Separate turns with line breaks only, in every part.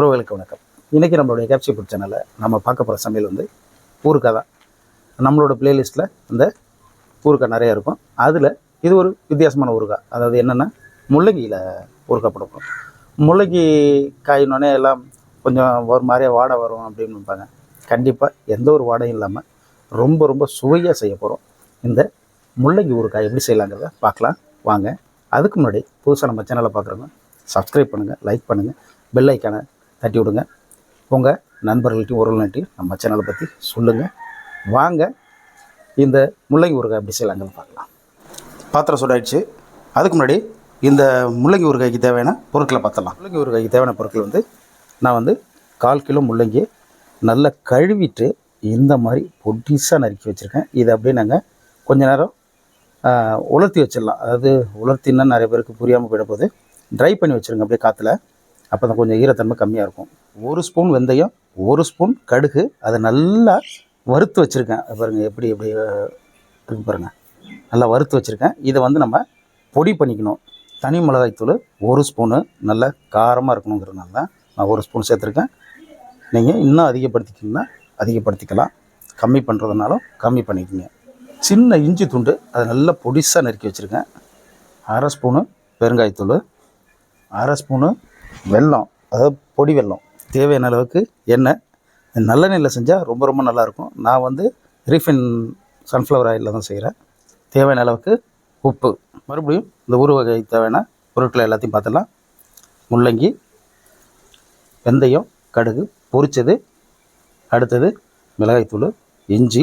உறவுகளுக்கு வணக்கம். இன்றைக்கி நம்மளுடைய கேப்சி ஃபுட் சேனலில் நம்ம பார்க்க போகிற சமையல் வந்து ஊறுக்காய் தான். நம்மளோட பிளேலிஸ்ட்டில் இந்த ஊறுக்காய் நிறையா இருக்கும். அதில் இது ஒரு வித்தியாசமான ஊறுகாய். அதாவது என்னென்னா முள்ளங்கியில் ஊறுகாய் போடுவோம் முள்ளங்கி காயினோடனே எல்லாம் கொஞ்சம் ஒரு மாதிரியே வாடை வரும் அப்படின்னு நினைப்பாங்க. கண்டிப்பாக எந்த ஒரு வாடையும் இல்லாமல் ரொம்ப ரொம்ப சுவையாக செய்ய போகிறோம் இந்த முள்ளங்கி ஊறுகாய் எப்படி செய்யலாங்கிறத பார்க்கலாம். வாங்க. அதுக்கு முன்னாடி புதுசாக நம்ம சேனலை பார்க்குறவங்க சப்ஸ்கிரைப் பண்ணுங்கள் லைக் பண்ணுங்கள் பெல் ஐக்கானை தட்டி விடுங்க. உங்கள் நண்பர்கள்ட்டையும் உறவினர்கிட்டையும் நம்ம சேனலை பற்றி சொல்லுங்கள் வாங்க இந்த முள்ளங்கி ஊறுகாய் எப்படி செய்யலாங்கன்னு பார்க்கலாம். பாத்திரம் சூடாயிடுச்சு. அதுக்கு முன்னாடி இந்த முள்ளங்கி ஊறுகாய்க்கு தேவையான பொருட்களை பார்த்துடலாம். முள்ளங்கி ஊறுகாய்க்கு தேவையான பொருட்கள் வந்து நான் வந்து கால் கிலோ முள்ளங்கி நல்லா கழுவிட்டு இந்த மாதிரி பொடிசாக நறுக்கி வச்சுருக்கேன். இதை அப்படியே நாங்கள் கொஞ்ச நேரம் உலர்த்தி வச்சிடலாம். அதாவது உலர்த்தின்னா நிறைய பேருக்கு புரியாமல் போயிட போகுது ட்ரை பண்ணி வச்சுருங்க அப்படியே காற்றுல அப்போ தான் கொஞ்சம் ஈரத்தன்மை கம்மியாக இருக்கும். ஒரு ஸ்பூன் வெந்தயம் ஒரு ஸ்பூன் கடுகு அதை நல்லா வறுத்து வச்சுருக்கேன். பாருங்கள் எப்படி எப்படி இருக்கு பாருங்கள் நல்லா வறுத்து வச்சுருக்கேன். இதை வந்து நம்ம பொடி பண்ணிக்கணும். தனி மிளகாய்த்தூள் ஒரு ஸ்பூனு நல்லா காரமாக இருக்கணுங்கிறதுனால தான் நான் ஒரு ஸ்பூன் சேர்த்துருக்கேன். நீங்கள் இன்னும் அதிகப்படுத்திக்கிங்கன்னா அதிகப்படுத்திக்கலாம். கம்மி பண்ணுறதுனாலும் கம்மி பண்ணிக்கோங்க. சின்ன இஞ்சி துண்டு அதை நல்லா பொடிசாக நறுக்கி வச்சுருக்கேன். அரை ஸ்பூனு பெருங்காயத்தூள் அரை ஸ்பூனு வெல்லம் அதாவது பொடி வெல்லம். தேவையான அளவுக்கு எண்ணெய் நல்லெண்ணெயில் செஞ்சால் ரொம்ப ரொம்ப நல்லாயிருக்கும். நான் வந்து ரீஃபைன் சன்ஃப்ளவர் ஆயிலில் தான் செய்கிறேன். தேவையான அளவுக்கு உப்பு. மறுபடியும் இந்த ஊறு வகை தேவையான பொருட்களை எல்லாத்தையும் பார்த்துடலாம். முள்ளங்கி வெந்தயம் கடுகு பொரிச்சது அடுத்தது மிளகாய்த்தூள் இஞ்சி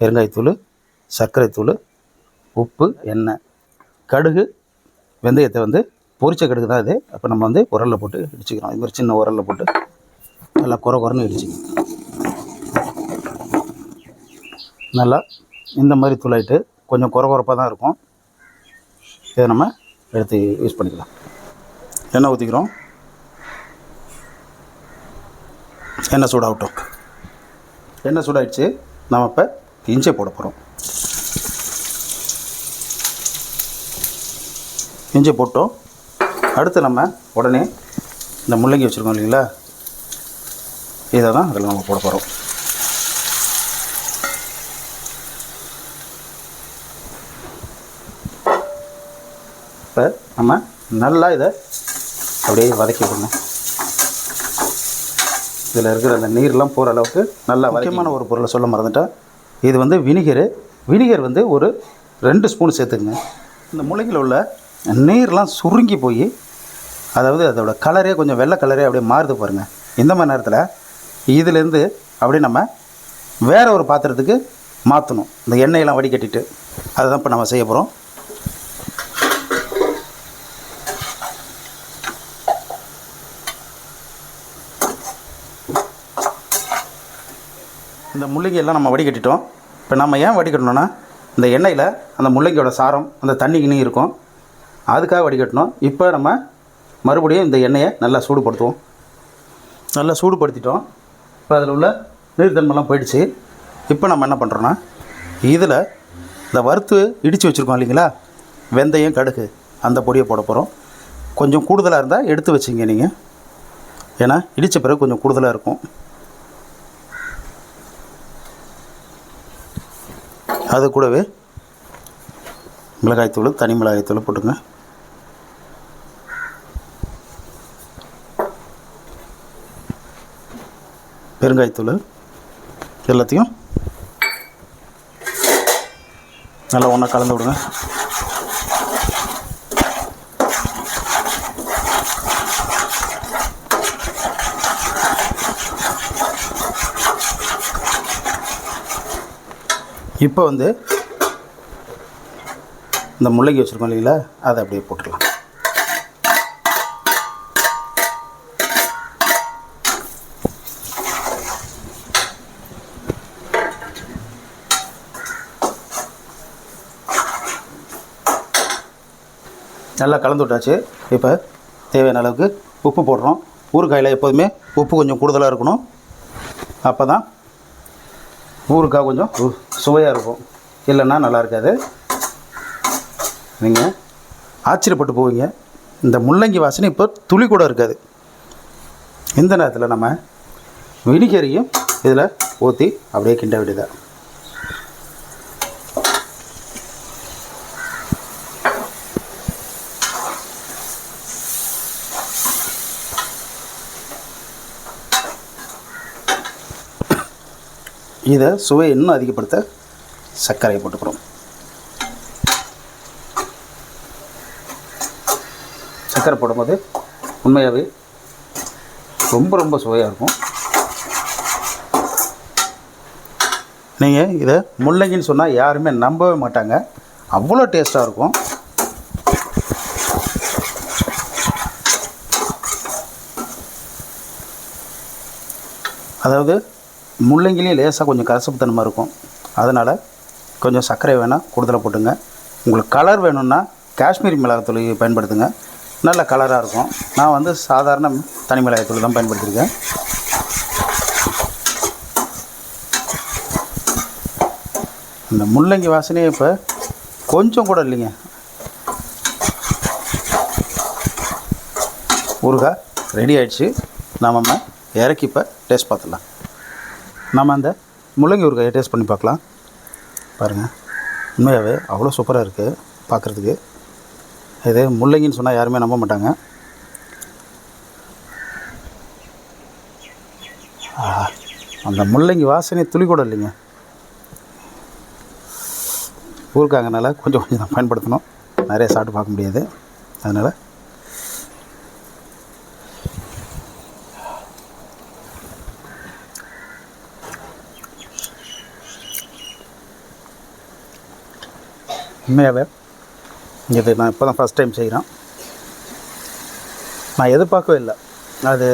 பெருங்காயத்தூள் சர்க்கரைத்தூள் உப்பு எண்ணெய். கடுகு வெந்தயத்தை வந்து பொரிச்ச கடுகு தான் இது. அப்போ நம்ம வந்து உரலில் போட்டு இடிச்சுக்கிறோம். இது மாதிரி சின்ன உரலில் போட்டு நல்லா குறை குறைன்னு இடிச்சிக்கணும். நல்லா இந்த மாதிரி துளாயிட்டு கொஞ்சம் குறை குறைப்பாக தான் இருக்கும். இதை நம்ம எடுத்து யூஸ் பண்ணிக்கலாம். எண்ணெய் ஊற்றிக்கிறோம் எண்ணெய் சூடாகட்டும். எண்ணெய் சூடாகிடுச்சு நம்ம இப்போ இஞ்சி போட போகிறோம் இஞ்சி போட்டோம். அடுத்து நம்ம உடனே இந்த முள்ளங்கி வச்சுருக்கோம் இல்லைங்களா? இதை தான் அதில் நம்ம போட போகிறோம் இப்போ நம்ம நல்லா இதை அப்படியே வதக்கி விடணும். இதில் இருக்கிற அந்த நீர்லாம் போகிற அளவுக்கு நல்லா முக்கியமான ஒரு பொருளை சொல்ல மறந்துட்டேன். இது வந்து வினிகரு. வினிகர் வந்து ஒரு ரெண்டு ஸ்பூன் சேர்த்துக்குங்க. இந்த முளைக்கில் உள்ள நீர்லாம் சுருங்கி போய் அதாவது அதோட கலரே கொஞ்சம் வெள்ளை கலரே அப்படியே மாறுது பாருங்கள் இந்த மாதிரி நேரத்தில் இதுலேருந்து அப்படியே நம்ம வேறு ஒரு பாத்திரத்துக்கு மாற்றணும் இந்த எண்ணெயெல்லாம் வடிகட்டிட்டு அதுதான் இப்போ நம்ம செய்ய போகிறோம் இந்த முள்ளங்கி எல்லாம் நம்ம வடிகட்டிட்டோம். இப்போ நம்ம ஏன் வடிகட்டணும்னா இந்த எண்ணெயில் அந்த முள்ளங்கியோட சாரம் அந்த தண்ணி கிண்ணி இருக்கும். அதுக்காக வடிகட்டணும். இப்போ நம்ம மறுபடியும் இந்த எண்ணெயை நல்லா சூடுபடுத்துவோம். நல்லா சூடுபடுத்திட்டோம். இப்போ அதில் உள்ள நீர்த்தன்மைலாம் போயிடுச்சு. இப்போ நம்ம என்ன பண்ணுறோன்னா இதில் இந்த வறுத்து இடித்து வச்சுருக்கோம் இல்லைங்களா? வெந்தயம் கடுகு அந்த பொடியை போட போகிறோம் கொஞ்சம் கூடுதலாக இருந்தால் எடுத்து வச்சுங்க நீங்கள் ஏன்னா இடித்த பிறகு கொஞ்சம் கூடுதலாக இருக்கும். அது கூடவே மிளகாய்த்தூள் தனி மிளகாய்த்தூள் போட்டுங்க பெருங்காயத்தூள் எல்லாத்தையும் நல்லா ஒன்றா கலந்து விடுங்க. இப்போ வந்து இந்த முள்ளங்கி வச்சுருக்கோம் இல்லைங்களா அதை அப்படியே போட்டுடலாம் நல்லா கலந்து விட்டாச்சு. இப்போ தேவையான அளவுக்கு உப்பு போடுறோம். ஊறுகாயில் எப்போதுமே உப்பு கொஞ்சம் கூடுதலாக இருக்கணும். அப்போ தான் ஊறுக்காய் கொஞ்சம் சுவையாக இருக்கும். இல்லைன்னா நல்லா இருக்காது. நீங்கள் ஆச்சரியப்பட்டு போவீங்க. இந்த முள்ளங்கி வாசனை இப்போ துளி கூட இருக்காது. இந்த நேரத்தில் நம்ம வினிகரையும் இதில் ஊற்றி அப்படியே கிண்ட வேண்டியதாக இதை சுவை இன்னும் அதிகப்படுத்த சர்க்கரையை போட்டுக்கிறோம். சர்க்கரை போடும்போது உண்மையாகவே ரொம்ப ரொம்ப சுவையாக இருக்கும். நீங்கள் இதை முள்ளங்கின்னு சொன்னால் யாருமே நம்பவே மாட்டாங்க. அவ்வளோ டேஸ்ட்டாக இருக்கும். அதாவது முள்ளங்கிலையும் லேசாக கொஞ்சம் கசப்புத்தன்மை இருக்கும். அதனால் கொஞ்சம் சர்க்கரை வேணால் கூடுதலாக போட்டுங்க. உங்களுக்கு கலர் வேணும்னா காஷ்மீரி மிளகாத்தூள் பயன்படுத்துங்க. நல்ல கலராக இருக்கும். நான் வந்து சாதாரண தனி மிளகாத்தூள் தான் பயன்படுத்தியிருக்கேன் இந்த முள்ளங்கி வாசனையே இப்போ கொஞ்சம் கூட இல்லைங்க. ஊறுகாய் ரெடி ஆயிடுச்சு. நாம இறக்கி இப்போ டேஸ்ட் பார்த்துடலாம். நம்ம அந்த முள்ளங்கி ஊறுகாயை டேஸ்ட் பண்ணி பார்க்கலாம். பாருங்கள் உண்மையாகவே அவ்வளோ சூப்பராக இருக்குது பார்க்குறதுக்கு. இது முள்ளங்கின்னு சொன்னால் யாருமே நம்ப மாட்டாங்க. அந்த முள்ளங்கி வாசனை துளி கூட இல்லைங்க. ஊருக்காங்கனால கொஞ்சம் கொஞ்சம் தான் பயன்படுத்தணும். நிறைய சாப்பிட்டு பார்க்க முடியாது. அதனால் உண்மையாகவே. இது நான் இப்போ தான் ஃபஸ்ட் டைம் செய்கிறேன் நான் எதிர்பார்க்கவே இல்லை. அது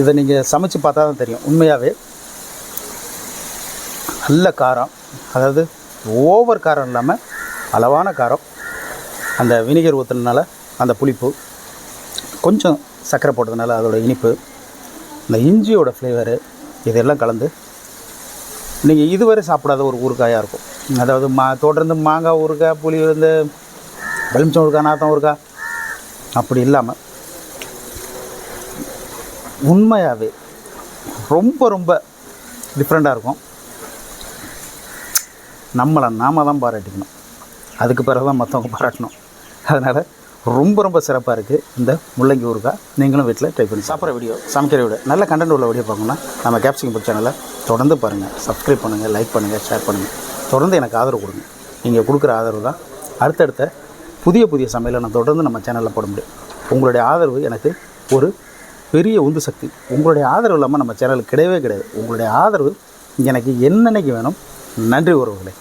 இதை நீங்கள் சமைச்சு பார்த்தா தான் தெரியும். உண்மையாகவே நல்ல காரம். அதாவது ஓவர் காரம் இல்லாமல் அளவான காரம். அந்த வினிகர் ஊற்றுனதுனால அந்த புளிப்பு. கொஞ்சம் சர்க்கரை போட்டதுனால அதோட இனிப்பு. இந்த இஞ்சியோட ஃப்ளேவரு இதெல்லாம் கலந்து நீங்கள் இதுவரை சாப்பிடாத ஒரு ஊறுகாயாக இருக்கும். அதாவது மா தொடர்ந்து மாங்காய் ஊறுகாய் புளி விழுந்து எலுமிச்சம் ஊறுகாய் நாத்தம் ஊறுகாய் அப்படி இல்லாமல் உண்மையாகவே ரொம்ப ரொம்ப டிஃப்ரெண்ட்டாக இருக்கும். நம்மளை நாம தான் பாராட்டிக்கணும். அதுக்கு பிறகு தான் மற்றவங்க பாராட்டணும். அதனால் ரொம்ப ரொம்ப சிறப்பாக இருக்குது இந்த முள்ளங்கி ஊருக்கா நீங்களும் வீட்டில் ட்ரை பண்ணி சாப்பிட்ற வீடியோ சமைக்கிற வீடியோ நல்ல கண்டென்ட் உள்ள வீடியோ பார்க்கணும்னா நம்ம கேப்சிங் புக் சேனலை தொடர்ந்து பாருங்கள் சப்ஸ்கிரைப் பண்ணுங்கள் லைக் பண்ணுங்கள் ஷேர் பண்ணுங்கள் தொடர்ந்து எனக்கு ஆதரவு கொடுங்க. நீங்கள் கொடுக்குற ஆதரவு தான். அடுத்தடுத்த புதிய புதிய சமையலை நான் தொடர்ந்து நம்ம சேனலில் போட முடியும். உங்களுடைய ஆதரவு எனக்கு ஒரு பெரிய உந்து சக்தி. உங்களுடைய ஆதரவு இல்லாமல் நம்ம சேனலுக்கு கிடையவே கிடையாது. உங்களுடைய ஆதரவு எனக்கு என்னன்னைக்கு வேணும்? நன்றி உறவுகளே.